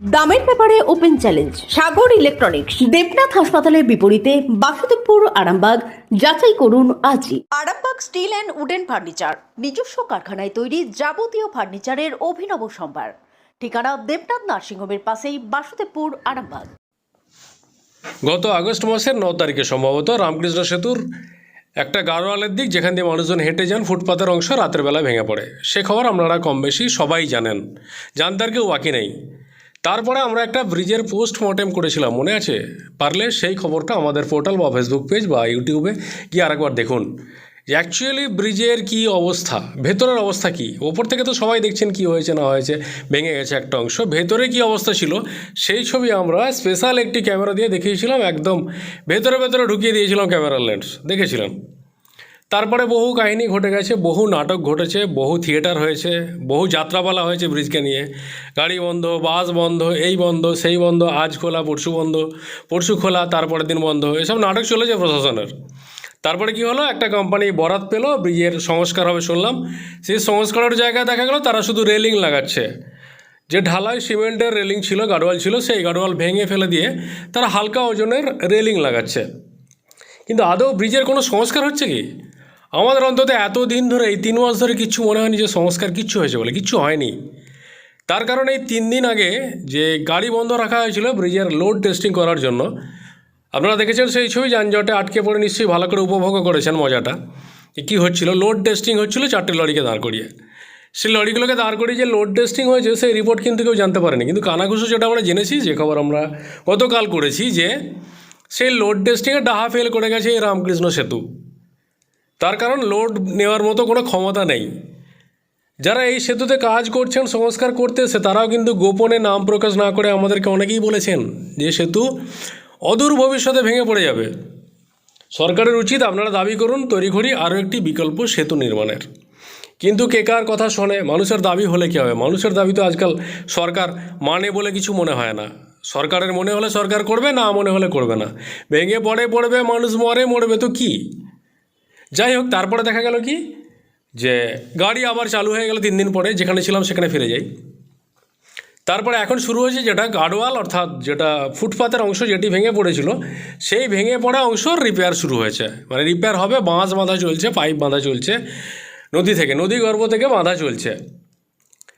দামের ব্যাপারে open challenge Sagar electronics Debnath হাসপাতালের বিপরীতে বাসুদেবপুর আরামবাগ যাচাই করুন আজই। Arambagh steel and wooden furniture নিজস্ব কারখানায় তৈরি যাবতীয় ফার্নিচারের অভিনব সম্ভার। ঠিকানা দেবনাথ নার্সিংহোমের পাশেই বাসুদেবপুর আরামবাগ। গত আগস্ট মাসের ন তারিখে সম্ভবত রামকৃষ্ণ সেতুর একটা গাড়োয়ালের দিক যেখান দিয়ে মানুষজন হেঁটে যান ফুটপাতের অংশ রাতের বেলা ভেঙে পড়ে। সে খবর আপনারা কম বেশি সবাই জানেন। জানতে আর কেউ বাকি নেই। তারপরে আমরা একটা ব্রিজের পোস্ট মর্টেম করেছিলাম, মনে আছে? পারলে সেই খবরটা আমাদের পোর্টাল বা ফেসবুক পেজ বা ইউটিউবে গিয়ে আরেকবার দেখুন। যে অ্যাকচুয়ালি ব্রিজের কি অবস্থা? ভেতরের অবস্থা কি? ওপর থেকে তো সবাই দেখছেন কি হয়েছে, না হয়েছে, ভেঙে গেছে একটা অংশ। ভেতরে কি অবস্থা ছিল? সেই ছবি আমরা স্পেশাল একটি ক্যামেরা দিয়ে দেখিয়েছিলাম, একদম ভেতরে ভেতরে ঢুকিয়ে দিয়েছিলাম ক্যামেরার লেন্স দেখেছিলাম। তারপরে বহু কাহিনী ঘটে গেছে, বহু নাটক ঘটেছে, বহু থিয়েটার হয়েছে, বহু যাত্রাপালা হয়েছে ব্রিজকে নিয়ে। গাড়ি বন্ধ, বাস বন্ধ, এই বন্ধ, সেই বন্ধ, আজ খোলা, পরশু বন্ধ, পরশু খোলা, তারপরের দিন বন্ধ, এসব নাটক চলেছে প্রশাসনের। তারপরে কি হলো? একটা কোম্পানি বরাত পেল, ব্রিজের সংস্কার হবে শুনলাম। সেই সংস্কারের জায়গায় দেখা গেল, তারা শুধু রেলিং লাগাচ্ছে। যে ঢালাই সিমেন্টের রেলিং ছিল, গাডোয়াল ছিল, সেই গাডোয়াল ভেঙে ফেলে দিয়ে তারা হালকা ওজনের রেলিং লাগাচ্ছে। কিন্তু আদৌ ব্রিজের কোনো সংস্কার হচ্ছে কি? আমাদের অন্তত এত দিন ধরে এই তিন মাস ধরে কিচ্ছু মনে হয়নি যে সংস্কার কিচ্ছু হয়েছে বলে, কিচ্ছু হয়নি। তার কারণে এই তিন দিন আগে যে গাড়ি বন্ধ রাখা হয়েছিল ব্রিজের লোড টেস্টিং করার জন্য, আপনারা দেখেছেন সেই ছবি যানজটে আটকে পড়ে নিশ্চয়ই ভালো করে উপভোগও করেছেন মজাটা। কী হচ্ছিল? লোড টেস্টিং হচ্ছিল চারটে লরিকে দাঁড় করিয়ে। সেই লরিগুলোকে দাঁড় করিয়ে যে লোড টেস্টিং হয়েছে সেই রিপোর্ট কিন্তু কেউ জানতে পারেনি। কিন্তু কানাঘুষো যেটা আমরা জেনেছি, যে খবর আমরা গতকাল করেছি যে সেই লোড টেস্টিংয়ে ডাহা ফেল করে গেছে এই রামকৃষ্ণ সেতু। তার কারণ লোড নেওয়ার মতো কোনো ক্ষমতা নেই। যারা এই সেতুতে কাজ করছেন, সংস্কার করতেছে, তারাও কিন্তু গোপনে নাম প্রকাশ না করে আমাদেরকে অনেকেই বলেছেন যে সেতু অদূর ভবিষ্যতে ভেঙে পড়ে যাবে। সরকারের উচিত আপনারা দাবি করুন, তড়িঘড়ি আরও একটি বিকল্প সেতু নির্মাণের। কিন্তু কে কার কথা শোনে, মানুষের দাবি হলে কী হবে? মানুষের দাবি তো আজকাল সরকার মানে বলে কিছু মনে হয় না। সরকারের মনে হলে সরকার করবে, না মনে হলে করবে না। ভেঙে পড়ে পড়বে, মানুষ মরে মরবে তো কী? যাই হোক তারপরে দেখা গেল কি? যে গাড়ি আবার চালু হয়ে গেল তিন দিন পরে, যেখানে ছিলাম সেখানে ফিরে যাই। তারপরে এখন শুরু হয়েছে যেটা গার্ডওয়াল অর্থাৎ যেটা ফুটপাতের অংশ যেটি ভেঙে পড়েছিল, সেই ভেঙে পড়া অংশ রিপেয়ার শুরু হয়েছে। মানে রিপেয়ার হবে, বাঁশ বাঁধা চলছে পাইপ বাঁধা চলছে, নদী থেকে, নদী গর্ভ থেকে বাঁধা চলছে।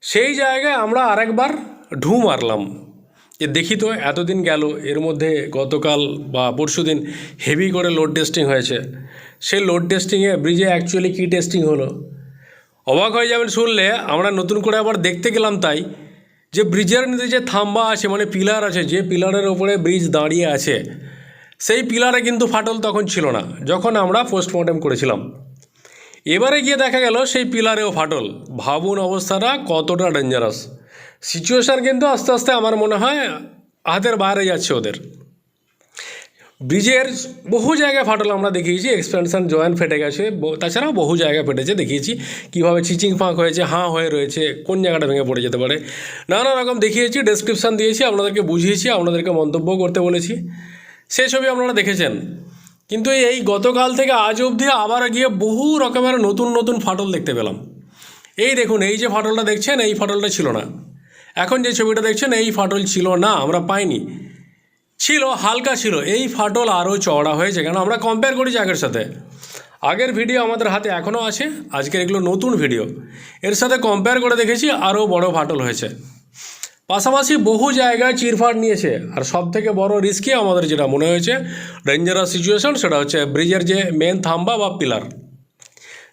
সেই জায়গায় আমরা আরেকবার ঢু মারলাম। যে দেখি তো, এতদিন গেল, এর মধ্যে গতকাল বা পরশু দিন হেভি করে লোড টেস্টিং হয়েছে। সেই লোড টেস্টিংয়ে ব্রিজে অ্যাকচুয়ালি কী টেস্টিং হলো? অবাক হয়ে যাবেন শুনলে, আমরা নতুন করে আবার দেখতে গেলাম তাই, যে ব্রিজের নিচে যে থাম্বা আছে মানে পিলার আছে, যে পিলারের ওপরে ব্রিজ দাঁড়িয়ে আছে, সেই পিলারে কিন্তু ফাটল তখন ছিল না, যখন আমরা পোস্টমর্টেম করেছিলাম। এবারে গিয়ে দেখা গেল, সেই পিলারেও ফাটল। ভাবুন অবস্থাটা কতটা ডেঞ্জারাস সিচুয়েশান কিন্তু আস্তে আস্তে আমার মনে হয় হাতের বাইরে যাচ্ছে ওদের। ব্রিজের বহু জায়গায় ফাটল আমরা দেখিয়েছি এক্সপেনশন জয়েন্ট ফেটে গেছে তাছাড়াও বহু জায়গায় ফেটেছে দেখিয়েছি, কীভাবে চিচিং ফাঁক হয়েছে, হাঁ হয়ে রয়েছে, কোন জায়গাটা ভেঙে পড়ে যেতে পারে। নানা রকম দেখিয়েছি ডেসক্রিপশান দিয়েছি, আপনাদেরকে বুঝিয়েছি, আপনাদেরকে মন্তব্য করতে বলেছি। সেই ছবি আপনারা দেখেছেন। কিন্তু এই গতকাল থেকে আজ অবধি আবার গিয়ে বহু রকমের নতুন নতুন ফাটল দেখতে পেলাম। এই দেখুন, এই যে ফাটলটা দেখছেন, এই ফাটলটা ছিল না। এখন যে ছবিটা দেখছেন, এই ফাটল ছিল না, আমরা পাইনি। ছিল, হালকা ছিল। এই ফাটল আরও চওড়া হয়েছে, কেন আমরা কম্পেয়ার করেছি আগের সাথে। আগের ভিডিও আমাদের হাতে এখনও আছে, আজকের এগুলো নতুন ভিডিও এর সাথে কম্পেয়ার করে দেখেছি, আরও বড় ফাটল হয়েছে। পাশাপাশি বহু জায়গায় চিরফাট নিয়েছে, আর সব থেকে বড় রিস্কি আমাদের যেটা মনে হয়েছে ডেঞ্জারাস সিচুয়েশন সেটা হচ্ছে ব্রিজের যে মেন থাম্বা বা পিলার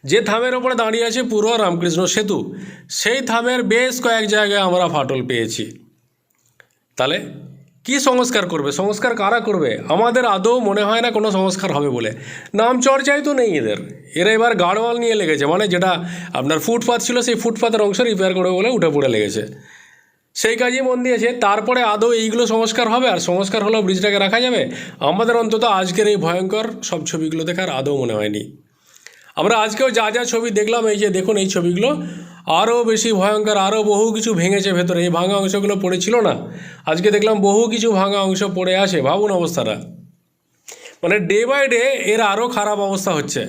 যে থামের ওপরে দাঁড়িয়ে আছে পুরো রামকৃষ্ণ সেতু, সেই থামের বেশ কয়েক জায়গায় আমরা ফাটল পেয়েছি। তাহলে কি সংস্কার করবে? সংস্কার কারা করবে? আমাদের আদৌ মনে হয় না কোনো সংস্কার হবে বলে। নাম চর্চাই তো নেই এদের। এরা এবার গাড়োয়াল নিয়ে লেগেছে মানে যেটা আপনার ফুটপাথ ছিল সেই ফুটপাথের অংশ রিপেয়ার করবে বলে উঠে পড়ে লেগেছে। সেই কাজেই মন দিয়েছে, তারপরে আদৌ এইগুলো সংস্কার হবে? আর সংস্কার হলেও ব্রিজটাকে রাখা যাবে? আমাদের অন্তত আজকের এই ভয়ঙ্কর সব ছবিগুলো দেখার আদৌ মনে হয়নি। আমরা আজকেও যা যা ছবি দেখলাম, এই যে দেখুন এই ছবিগুলো, আরও বেশি ভয়ঙ্কর, আরও বহু কিছু ভেঙেছে ভেতরে। এই ভাঙা অংশগুলো পড়েছিল না। আজকে দেখলাম বহু কিছু ভাঙা অংশ পড়ে আছে, ভাবুন অবস্থাটা। মানে ডে বাই ডে এর আরও খারাপ অবস্থা হচ্ছে।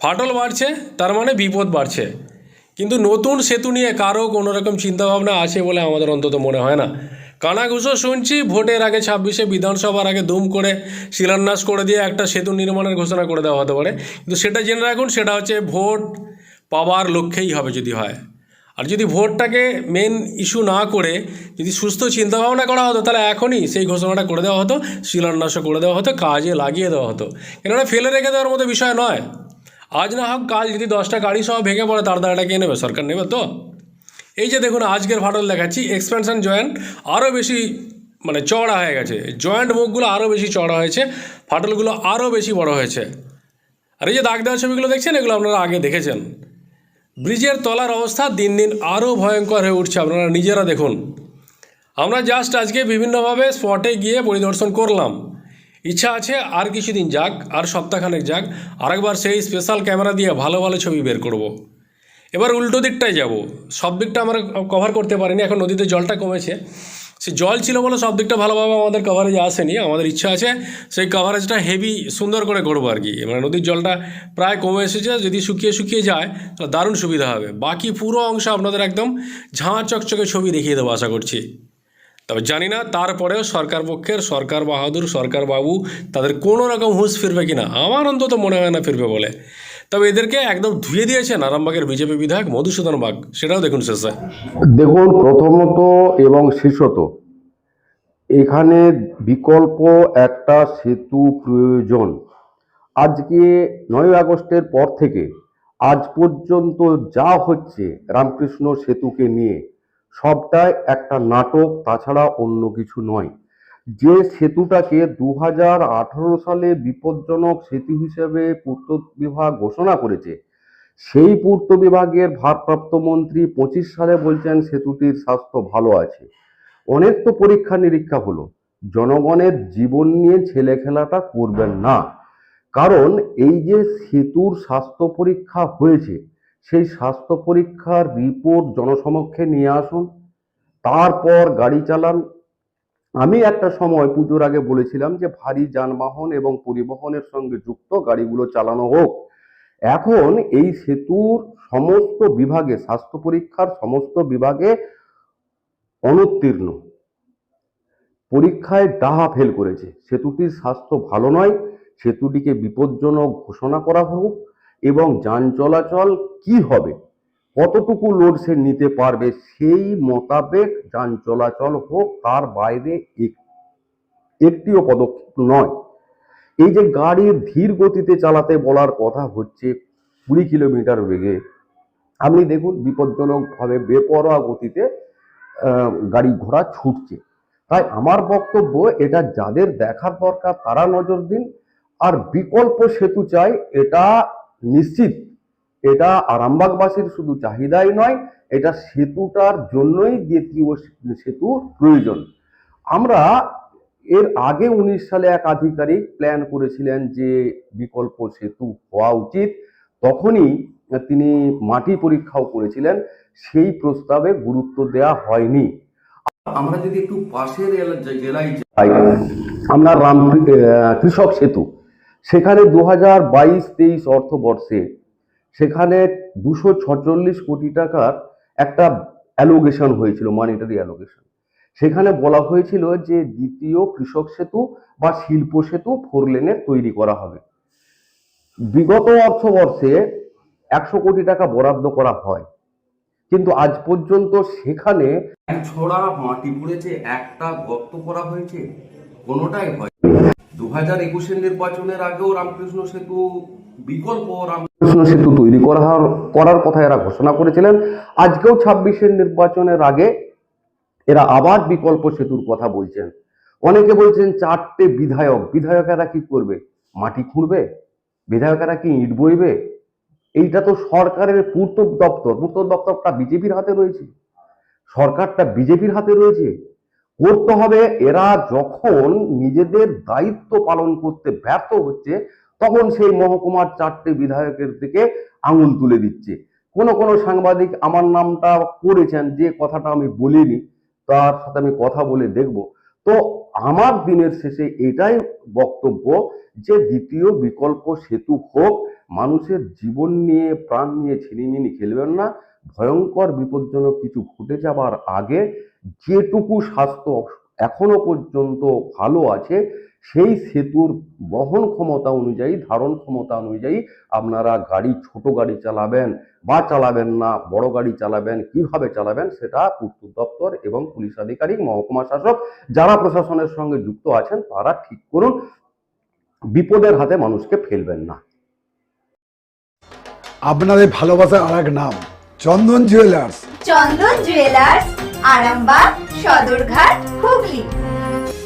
ফাটল বাড়ছে, তার মানে বিপদ বাড়ছে। কিন্তু নতুন সেতু নিয়ে কারও কোনো রকম চিন্তাভাবনা আছে বলে আমাদের অন্তত মনে হয় না। কানাঘুষো শুনছি, ভোটের আগে ছাব্বিশে বিধানসভার আগে দুম করে শিলান্যাস করে দিয়ে একটা সেতু নির্মাণের ঘোষণা করে দেওয়া হতে পারে। কিন্তু সেটা জেনে রাখুন, সেটা হচ্ছে ভোট পাওয়ার লক্ষ্যেই হবে যদি হয়। আর যদি ভোটটাকে মেন ইস্যু না করে, যদি সুস্থ চিন্তাভাবনা করা হতো, তাহলে এখনই সেই ঘোষণাটা করে দেওয়া হতো, শিলান্যাসও করে দেওয়া হতো, কাজে লাগিয়ে দেওয়া হতো। কেননা ফেলে রেখে দেওয়ার মতো বিষয় নয়। আজ না হোক কাল যদি দশটা গাড়ি সহ ভেঙে পড়ে, তার দ্বারাটা কে নেবে? সরকার নেবে তো? এই যে দেখুন, আজকের ফাটল দেখাচ্ছি। এক্সপেনশন জয়েন্ট আরও বেশি মানে চড়া হয়ে গেছে। জয়েন্ট মুখগুলো আরও বেশি চড়া হয়েছে। ফাটলগুলো আরও বেশি বড় হয়েছে। আর এই যে দাগ দেওয়া ছবিগুলো দেখছেন, এগুলো আপনারা আগে দেখেছেন। ব্রিজের তলার অবস্থা দিন দিন আরও ভয়ঙ্কর হয়ে উঠছে। আপনারা নিজেরা দেখুন। আমরা জাস্ট আজকে বিভিন্নভাবে স্পটে গিয়ে পরিদর্শন করলাম। ইচ্ছা আছে আর কিছুদিন যাক, আর সপ্তাহখানেক যাক। আরেকবার সেই স্পেশাল ক্যামেরা দিয়ে ভালো ভালো ছবি বের করব। এবার উল্টো দিকটায় যাব। সব দিকটা আমরা কভার করতে পারিনি, এখন নদীতে জলটা কমেছে। সে জল ছিল বলে সব দিকটা ভালোভাবে আমাদের কভারেজ আসেনি, আমাদের ইচ্ছা আছে সেই কভারেজটা হেভি সুন্দর করে করব আর কি। মানে নদীর জলটা প্রায় কমে এসেছে, যদি শুকিয়ে শুকিয়ে যায়, তাহলে দারুণ সুবিধা হবে। বাকি পুরো অংশ আপনাদের একদম ঝাঁ চকচকে ছবি দেখিয়ে দেবো আশা করছি। তবে জানি না তারপরেও সরকার পক্ষের, সরকার বাহাদুর, সরকার বাবু তাদের কোনো রকম হুঁশ ফিরবে কিনা, আমার অন্তত মনে হয় না ফিরবে বলে। তবে এদেরকে একদম ধুয়ে দিয়েছেন আরামবাগের বিজেপি বিধায়ক মধুসূদন বাগ। সেটাও দেখুন শেষে। দেখুন, প্রথমত এবং শেষত এখানে বিকল্প একটা সেতু প্রয়োজন। আজকে নয় আগস্টের পর থেকে আজ পর্যন্ত যা হচ্ছে রামকৃষ্ণ সেতুকে নিয়ে, সবটাই একটা নাটক, তাছাড়া অন্য কিছু নয়। যে সেতুটাকে দু হাজার আঠারো সালে বিপজ্জনক সেতু হিসেবে পূর্ত বিভাগ ঘোষণা করেছে, সেই পূর্ত বিভাগের ভারপ্রাপ্ত মন্ত্রী পঁচিশ সালে বলছেন সেতুটির স্বাস্থ্য ভালো আছে। অনেক তো পরীক্ষা নিরীক্ষা হলো, জনগণের জীবন নিয়ে ছেলে খেলাটা করবেন না। কারণ এই যে সেতুর স্বাস্থ্য পরীক্ষা হয়েছে, সেই স্বাস্থ্য পরীক্ষার রিপোর্ট জনসমক্ষে নিয়ে আসুন, তারপর গাড়ি চালান আমি একটা সময় পুজোর আগে বলেছিলাম যে ভারী যানবাহন এবং পরিবহনের সঙ্গে যুক্ত গাড়িগুলো চালানো হোক। এখন এই সেতুর সমস্ত বিভাগে, স্বাস্থ্য পরীক্ষার সমস্ত বিভাগে অনুত্তীর্ণ। পরীক্ষায় ডাহা ফেল করেছে। সেতুটির স্বাস্থ্য ভালো নয়। সেতুটিকে বিপজ্জনক ঘোষণা করা হোক এবং যান চলাচল কি হবে কতটুকু লোড সে নিতে পারবে সেই মোতাবেক যান চলাচল হোক, তার বাইরে এক- একটিও পদক্ষেপ নয়। এই যে গাড়ি ধীর গতিতে চালাতে বলার কথা হচ্ছে কুড়ি কিলোমিটার বেগে, আপনি দেখুন বিপজ্জনকভাবে বেপরোয়া গতিতে গাড়ি ঘোড়া ছুটছে। তাই আমার বক্তব্য, এটা যাদের দেখার দরকার তারা নজর দিন, আর বিকল্প সেতু চাই, এটা নিশ্চিত এটা আরামবাগবাসীর শুধু চাহিদাই নয় এটা সেতুটার জন্যই দ্বিতীয় সেতু প্রয়োজন। আমরা এর আগে উনিশ সালে এক আধিকারিক প্ল্যান করেছিলেন যে বিকল্প সেতু হওয়া উচিত। তখনই তিনি মাটি পরীক্ষাও করেছিলেন সেই প্রস্তাবে গুরুত্ব দেওয়া হয়নি। আমরা যদি একটু পাশের জেলায় আমরা রাম কৃষক সেতু। সেখানে দু হাজার বাইশ তেইশ অর্থবর্ষে সেখানে দুশো ছচল্লিশ কোটি টাকার একটা অ্যালোগেশন হয়েছিল মানিটারি অ্যালোগেশন সেখানে বলা হয়েছিল যে দ্বিতীয় কৃষক সেতু বা শিল্প সেতু ফোর লেনের তৈরি করা হবে। বিগত অর্থবর্ষে একশো কোটি টাকা বরাদ্দ করা হয়। কিন্তু আজ পর্যন্ত সেখানে ছড়া মাটি পড়েছে একটা গর্ত করা হয়েছে, কোনোটাই হয় দু হাজার একুশের নির্বাচনের আগেও রামকৃষ্ণ সেতু বিকল্প সেতু তৈরি করার করার কথা এরা ঘোষণা করেছিলেন। আজকেও ছাব্বিশের নির্বাচনের আগে এরা আবার বিকল্প সেতুর কথা বলছেন। অনেকে বলছেন, চারটে বিধায়ক, বিধায়কেরা কি করবে? মাটি খুঁড়বে? বিধায়কেরা কি ইট বইবে? এইটা তো সরকারের পূর্ত দপ্তর। পূর্ত দপ্তরটা বিজেপির হাতে রয়েছে। সরকারটা বিজেপির হাতে রয়েছে। করতে হবে, এরা যখন নিজেদের দায়িত্ব পালন করতে ব্যর্থ হচ্ছে তখন সেই মহকুমার চারটে বিধায়কের দিকে আঙুল তুলে দিচ্ছে। কোন কোন সাংবাদিক আমার নামটা করেছেন, যে কথাটা আমি বলিনি, তার সাথে আমি কথা বলে দেখব। তো আমার দিনের শেষে এটাই বক্তব্য যে দ্বিতীয় বিকল্প সেতু হোক, মানুষের জীবন নিয়ে, প্রাণ নিয়ে ছিনিমিনি খেলবেন না। ভয়ঙ্কর, বিপজ্জনক কিছু ঘটে যাবার আগে যেটুকু স্বাস্থ্য এখনও পর্যন্ত ভালো আছে সেই সেতুর বহন ক্ষমতা অনুযায়ী ধারণ ক্ষমতা অনুযায়ী আপনারা গাড়ি ছোট গাড়ি চালাবেন বা চালাবেন না বড় গাড়ি চালাবেন কীভাবে চালাবেন সেটা পূর্ত দপ্তর এবং পুলিশ আধিকারিক মহকুমা শাসক যারা প্রশাসনের সঙ্গে যুক্ত আছেন তারা ঠিক করুন বিপদের হাতে মানুষকে ফেলবেন না। আপনাদের ভালোবাসার আর এক নাম Chandan jewellers. Chandan jewellers Arambagh Sadarghat Hooghly.